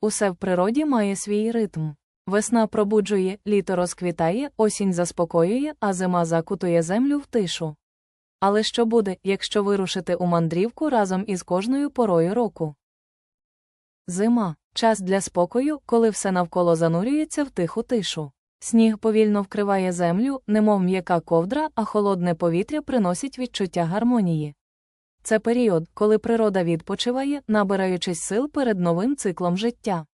Усе в природі має свій ритм. Весна пробуджує, літо розквітає, осінь заспокоює, а зима закутує землю в тишу. Але що буде, якщо вирушити у мандрівку разом із кожною порою року? Зима час для спокою, коли все навколо занурюється в тиху тишу. Сніг повільно вкриває землю, немов м'яка ковдра, а холодне повітря приносить відчуття гармонії. Це період, коли природа відпочиває, набираючись сил перед новим циклом життя.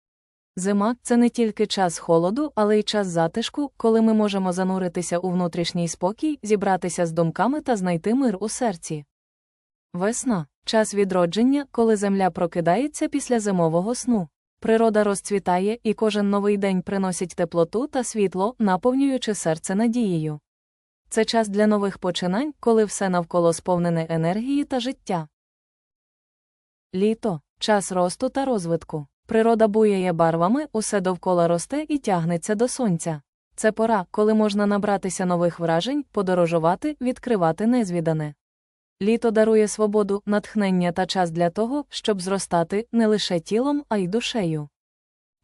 Зима це не тільки час холоду, але й час затишку, коли ми можемо зануритися у внутрішній спокій, зібратися з думками та знайти мир у серці. Весна час відродження, коли земля прокидається після зимового сну. Природа розцвітає, і кожен новий день приносить теплоту та світло, наповнюючи серце надією. Це час для нових починань, коли все навколо сповнене енергії та життя. Літо час росту та розвитку. Природа буяє барвами, усе довкола росте і тягнеться до сонця. Це пора, коли можна набратися нових вражень, подорожувати, відкривати незвідане. Літо дарує свободу, натхнення та час для того, щоб зростати не лише тілом, а й душею.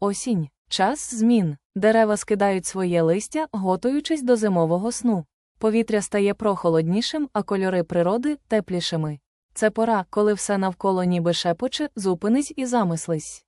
Осінь час змін. Дерева скидають своє листя, готуючись до зимового сну. Повітря стає прохолоднішим, а кольори природи теплішими. Це пора, коли все навколо ніби шепоче, зупинись і замислись.